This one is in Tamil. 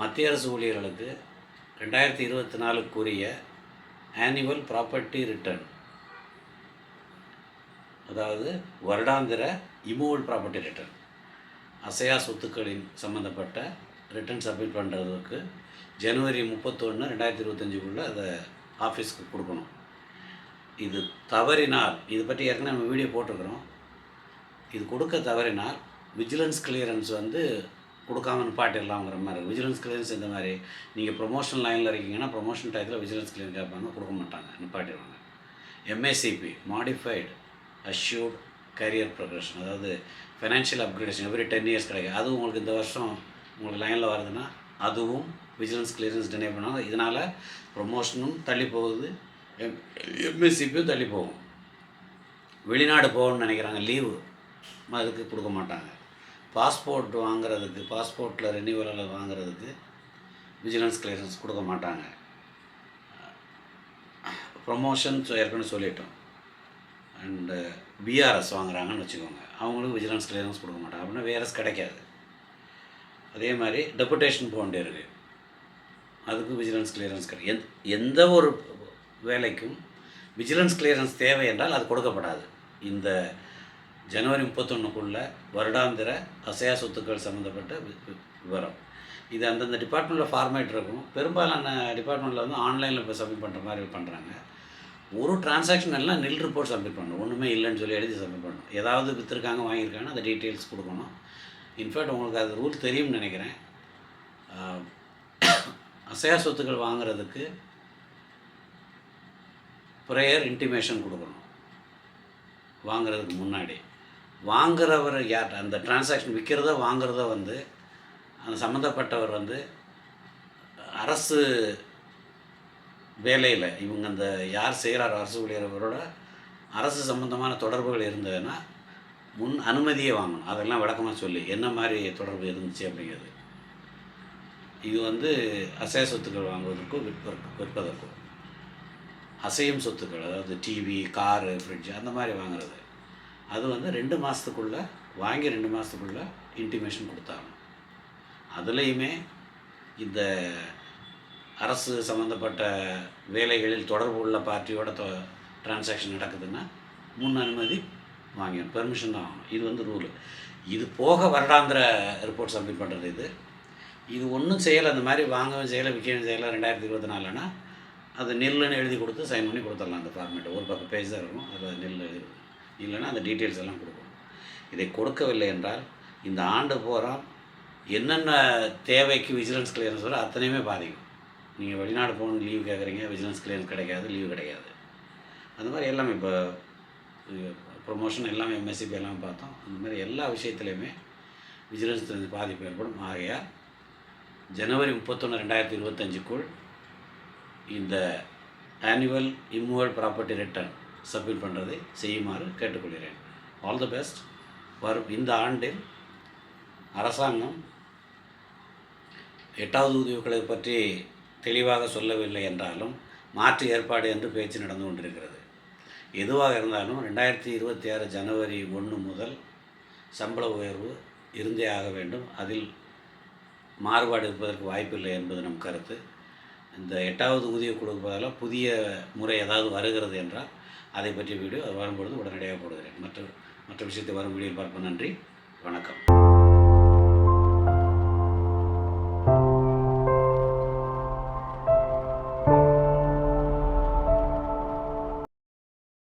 மத்திய அரசு ஊழியர்களுக்கு ரெண்டாயிரத்தி இருபத்தி நாலுக்குரிய ஆனுவல் ப்ராப்பர்ட்டி ரிட்டர்ன் அதாவது வருடாந்திர இமூவல் ப்ராப்பர்ட்டி ரிட்டர்ன் அசையா சொத்துக்களின் சம்மந்தப்பட்ட ரிட்டர்ன் சப்மிட் பண்ணுறதுக்கு ஜனவரி முப்பத்தொன்று ரெண்டாயிரத்தி இருபத்தஞ்சுக்குள்ளே அதை ஆஃபீஸ்க்கு கொடுக்கணும். இது தவறினால் இது பற்றி ஏற்கனவே நம்ம வீடியோ போட்டிருக்கிறோம். இது கொடுக்க தவறினால் விஜிலன்ஸ் கிளியரன்ஸ் வந்து கொடுக்காம நிப்பாட்டிடலாங்கிற மாதிரி இருக்குது விஜிலன்ஸ் கிளியரன்ஸ் இந்த மாதிரி. நீங்கள் ப்ரொமோஷன் லைனில் இருக்கீங்கன்னா ப்ரொமோஷன் டயத்தில் விஜிலன்ஸ் கிளியரன்ஸ் கேட்பாங்க கொடுக்க மாட்டாங்க நிப்பாட்டிடுவாங்க. MACP modified assured career progression அதாவது financial upgradation every ten years கிடைக்கும். அதுவும் உங்களுக்கு இந்த வருஷம் உங்களுக்கு லைனில் வருதுன்னா அதுவும் விஜிலன்ஸ் கிளியரன்ஸ் டினை பண்ணாங்க இதனால் ப்ரொமோஷனும் தள்ளி போகுது எம் எம்எஸ்சிபியும் தள்ளி போகும். வெளிநாடு போகணும்னு நினைக்கிறாங்க லீவு அதுக்கு கொடுக்க மாட்டாங்க. பாஸ்போர்ட் வாங்குறதுக்கு பாஸ்போர்ட்டில் ரெனியூவலில் வாங்குறதுக்கு விஜிலன்ஸ் கிளியரன்ஸ் கொடுக்க மாட்டாங்க. ப்ரொமோஷன் ஏற்கனவே சொல்லிட்டோம். அண்டு பிஆர்எஸ் வாங்குறாங்கன்னு வச்சுக்கோங்க. அவங்களுக்கு விஜிலன்ஸ் கிளியரன்ஸ் கொடுக்க மாட்டாங்க. அப்படின்னா விஆர்எஸ் கிடைக்காது. அதே மாதிரி டெபுடேஷன் போக வேண்டியிருக்கு. அதுக்கு விஜிலன்ஸ் கிளியரன்ஸ் கிடைக்கும் எந் எந்த ஒரு வேலைக்கும் விஜிலன்ஸ் கிளியரன்ஸ் தேவை என்றால் அது கொடுக்கப்படாது. இந்த ஜனவரி முப்பத்தொன்றுக்குள்ளே வருடாந்திர அசையா சொத்துக்கள் சம்மந்தப்பட்ட வி- விவரம். இது அந்தந்த டிபார்ட்மெண்ட்டில் ஃபார்மேட் இருக்கும். பெரும்பாலான டிபார்ட்மெண்ட்டில் வந்து ஆன்லைனில் இப்போ சப்மிட் பண்ணுற மாதிரி பண்ணுறாங்க ஒரு டிரான்சாக்ஷன் எல்லாம் நில் ரிப்போர்ட் சப்மிட் பண்ணணும். ஒன்றுமே இல்லைன்னு சொல்லி எழுதி சப்மிட் பண்ணணும். ஏதாவது விற்றுருக்காங்க வாங்கியிருக்காங்க அந்த டீட்டெயில்ஸ் கொடுக்கணும். இன்ஃபேக்ட் உங்களுக்கு அது ரூல் தெரியும்னு நினைக்கிறேன். அசையா சொத்துக்கள் வாங்குறதுக்கு ப்ரேயர் இன்டிமேஷன் கொடுக்கணும். வாங்குறதுக்கு முன்னாடி வாங்குறவர் யார்? அந்த டிரான்சாக்ஷன் விற்கிறதோ வாங்குறதோ வந்து அந்த சம்மந்தப்பட்டவர் வந்து அரசு வேலையில் இவங்க அந்த யார் செய்கிறார் அரசு ஊழியர்களோட அரசு சம்மந்தமான தொடர்புகள் இருந்ததுன்னா முன் அனுமதியே வாங்கணும். அதெல்லாம் விளக்கமாக சொல்லி என்ன மாதிரி தொடர்பு இருந்துச்சு அப்படிங்கிறது. இது வந்து அசைய சொத்துக்கள் வாங்குவதற்கும் விற்பதற்கும் விற்பதற்கும். அசையும் சொத்துக்கள் அதாவது டிவி காரு ஃப்ரிட்ஜ் அந்த மாதிரி வாங்குறது. அது வந்து ரெண்டு மாதத்துக்குள்ளே வாங்கி ரெண்டு மாதத்துக்குள்ளே இன்டிமேஷன் கொடுத்தாகணும் அதுலேயுமே இந்த அரசு சம்மந்தப்பட்ட வேலைகளில் தொடர்பு உள்ள பார்ட்டியோட தொ டிரான்சாக்ஷன் நடக்குதுன்னா முன் அனுமதி வாங்கணும் பெர்மிஷன் தான் இது வந்து ரூலு இது போக வருடாந்திர ரிப்போர்ட் சப்மிட் பண்ணுறது இது. இது ஒன்றும் செய்யலை. அந்த மாதிரி வாங்கவும் செய்யலை விற்கவும் செய்யலை ரெண்டாயிரத்தி இருபத்தி நாலுனா அது நெல்லுன்னு எழுதி கொடுத்து சைன் பண்ணி கொடுத்துடலாம் அந்த ஃபார்மேட்டை ஒரு பக்கம் பேஜ் தான் இருக்கும் அதில் நெல் எழுதி இல்லைன்னா அந்த டீட்டெயில்ஸ் எல்லாம் கொடுக்கணும். இதை கொடுக்கவில்லை என்றால் இந்த ஆண்டு பூரா என்னென்ன தேவைக்கு விஜிலன்ஸ் கிளியரன்ஸ் வரும் அத்தனையுமே பாதிக்கும். நீங்கள் வெளிநாடு போகணும் லீவ் கேட்குறீங்க விஜிலன்ஸ் கிளியரன்ஸ் கிடைக்காது லீவு கிடைக்காது. அந்த மாதிரி எல்லாமே இப்போ ப்ரொமோஷன் எல்லாமே எம்எஸ்சிபி எல்லாமே பார்த்தோம். அந்த மாதிரி எல்லா விஷயத்துலையுமே விஜிலன்ஸ் பாதிப்பு ஏற்படும். ஆகையால் ஜனவரி முப்பத்தொன்று ரெண்டாயிரத்தி இருபத்தஞ்சுக்குள் இந்த annual immovable property return submit பண்ணுறதை செய்யுமாறு கேட்டுக்கொள்கிறேன். ஆல் தி பெஸ்ட் வரும் இந்த ஆண்டில் அரசாங்கம் எட்டாவது உதவிகளை பற்றி தெளிவாக சொல்லவில்லை என்றாலும் மாற்று ஏற்பாடு என்று பேச்சு நடந்து கொண்டிருக்கிறது. எதுவாக இருந்தாலும் ரெண்டாயிரத்தி இருபத்தி ஆறு ஜனவரி ஒன்று முதல் சம்பள உயர்வு இருந்தே ஆக வேண்டும். அதில் மாறுபாடு இருப்பதற்கு வாய்ப்பில்லை என்பது நம் கருத்து. இந்த எட்டாவது ஊதிய கொடுப்பதால் புதிய முறை ஏதாவது வருகிறது என்றால் அதை பற்றிய வீடியோ அது வரும்பொழுது உடனடியாக போடுகிறேன். மற்ற மற்ற விஷயத்தை வரும் வீடியோ பார்ப்போம். நன்றி. வணக்கம்.